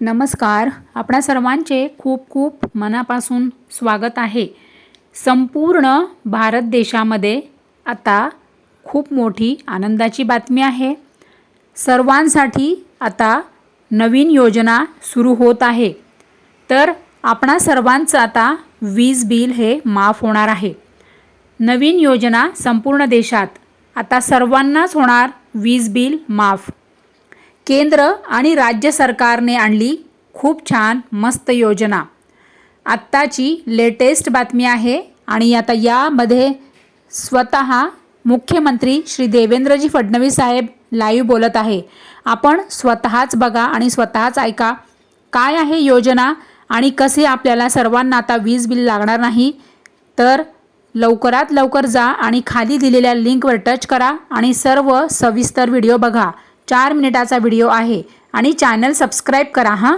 नमस्कार. आपणा सर्वांचे खूप खूप मनापासून स्वागत आहे. संपूर्ण भारत देशामध्ये आता खूप मोठी आनंदाची बातमी आहे. सर्वांसाठी आता नवीन योजना सुरू होत आहे. तर आपणा सर्वांचं आता वीज बिल हे माफ होणार आहे. नवीन योजना संपूर्ण देशात आता सर्वांनाच होणार वीज बिल माफ. केंद्र आणि राज्य सरकारने आणली खूप छान मस्त योजना. आत्ताची लेटेस्ट बातमी आहे आणि आता यामध्ये स्वतः मुख्यमंत्री श्री देवेंद्रजी फडणवीस साहेब लाईव्ह बोलत आहे. आपण स्वतःच बघा आणि स्वतःच ऐका. काय आहे योजना आणि कसे आपल्याला सर्वांना आता वीज बिल लागणार नाही? तर लवकरात लवकर जा आणि खाली दिलेल्या लिंकवर टच करा आणि सर्व सविस्तर व्हिडिओ बघा. चार मिनिटाचा व्हिडिओ आहे आणि चॅनल सबस्क्राईब करा हां?